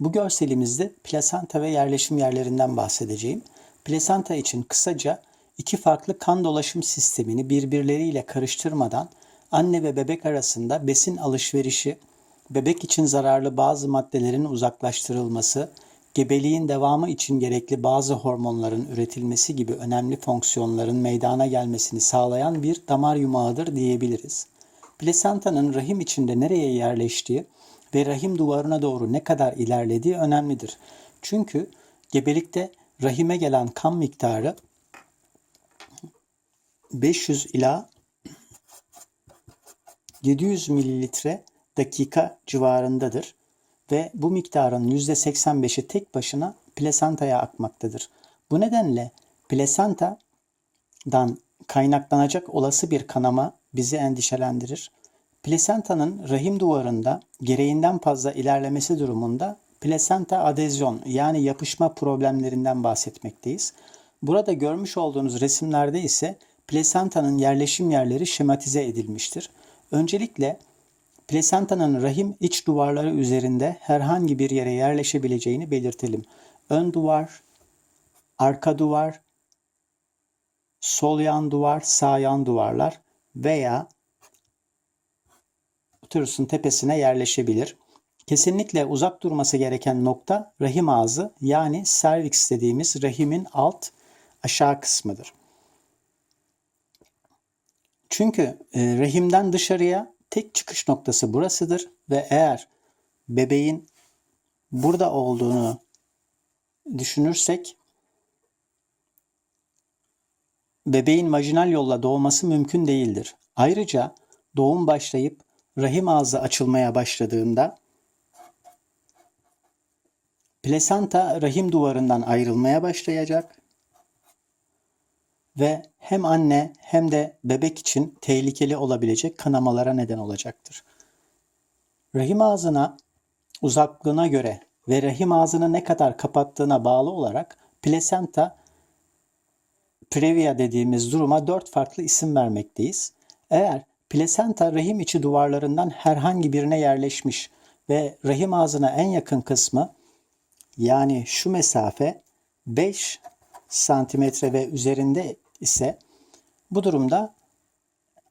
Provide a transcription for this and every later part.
Bu görselimizde plasenta ve yerleşim yerlerinden bahsedeceğim. Plasenta için kısaca iki farklı kan dolaşım sistemini birbirleriyle karıştırmadan anne ve bebek arasında besin alışverişi, bebek için zararlı bazı maddelerin uzaklaştırılması, gebeliğin devamı için gerekli bazı hormonların üretilmesi gibi önemli fonksiyonların meydana gelmesini sağlayan bir damar yumağıdır diyebiliriz. Plasentanın rahim içinde nereye yerleştiği ve rahim duvarına doğru ne kadar ilerlediği önemlidir. Çünkü gebelikte rahime gelen kan miktarı 500 ila 700 mililitre dakika civarındadır ve bu miktarın %85'i tek başına plasentaya akmaktadır. Bu nedenle plasentadan kaynaklanacak olası bir kanama bizi endişelendirir. Plasentanın rahim duvarında gereğinden fazla ilerlemesi durumunda plasenta adezyon yani yapışma problemlerinden bahsetmekteyiz. Burada görmüş olduğunuz resimlerde ise plasentanın yerleşim yerleri şematize edilmiştir. Öncelikle plasentanın rahim iç duvarları üzerinde herhangi bir yere yerleşebileceğini belirtelim. Ön duvar, arka duvar, sol yan duvar, sağ yan duvarlar veya uterusun tepesine yerleşebilir. Kesinlikle uzak durması gereken nokta rahim ağzı yani serviks dediğimiz rahimin alt aşağı kısmıdır. Çünkü e, rahimden dışarıya tek çıkış noktası burasıdır ve eğer bebeğin burada olduğunu düşünürsek bebeğin vajinal yolla doğması mümkün değildir. Ayrıca doğum başlayıp rahim ağzı açılmaya başladığında plasenta rahim duvarından ayrılmaya başlayacak ve hem anne hem de bebek için tehlikeli olabilecek kanamalara neden olacaktır. Rahim ağzına uzaklığına göre ve rahim ağzını ne kadar kapattığına bağlı olarak plasenta previa dediğimiz duruma dört farklı isim vermekteyiz. Eğer plasenta rahim içi duvarlarından herhangi birine yerleşmiş ve rahim ağzına en yakın kısmı yani şu mesafe 5 santimetre ve üzerinde ise bu durumda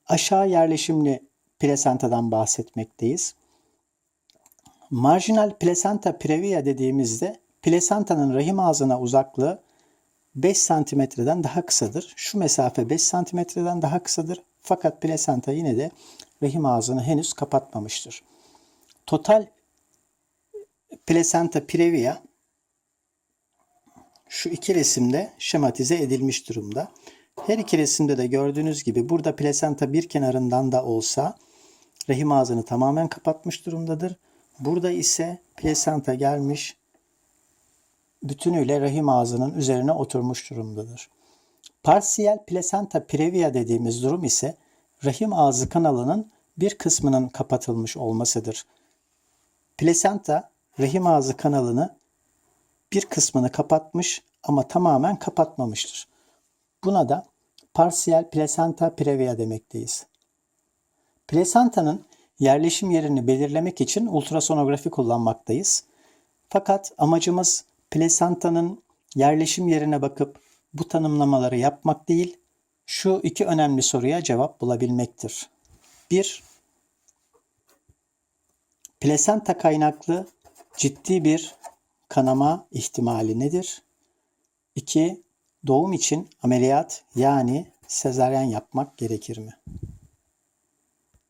aşağı yerleşimli plasentadan bahsetmekteyiz. Marjinal plasenta previa dediğimizde plasentanın rahim ağzına uzaklığı 5 santimetreden daha kısadır. Şu mesafe 5 santimetreden daha kısadır. Fakat plasenta yine de rahim ağzını henüz kapatmamıştır. Total plasenta previa şu iki resimde şematize edilmiş durumda. Her iki resimde de gördüğünüz gibi burada plasenta bir kenarından da olsa rahim ağzını tamamen kapatmış durumdadır. Burada ise plasenta gelmiş bütünüyle rahim ağzının üzerine oturmuş durumdadır. Parsiyel plasenta previa dediğimiz durum ise rahim ağzı kanalının bir kısmının kapatılmış olmasıdır. Plasenta rahim ağzı kanalını bir kısmını kapatmış ama tamamen kapatmamıştır. Buna da parsiyel plasenta previa demekteyiz. Plasentanın yerleşim yerini belirlemek için ultrasonografi kullanmaktayız. Fakat amacımız plasentanın yerleşim yerine bakıp bu tanımlamaları yapmak değil, şu iki önemli soruya cevap bulabilmektir. 1. Plasenta kaynaklı ciddi bir kanama ihtimali nedir? 2. Doğum için ameliyat yani sezaryen yapmak gerekir mi?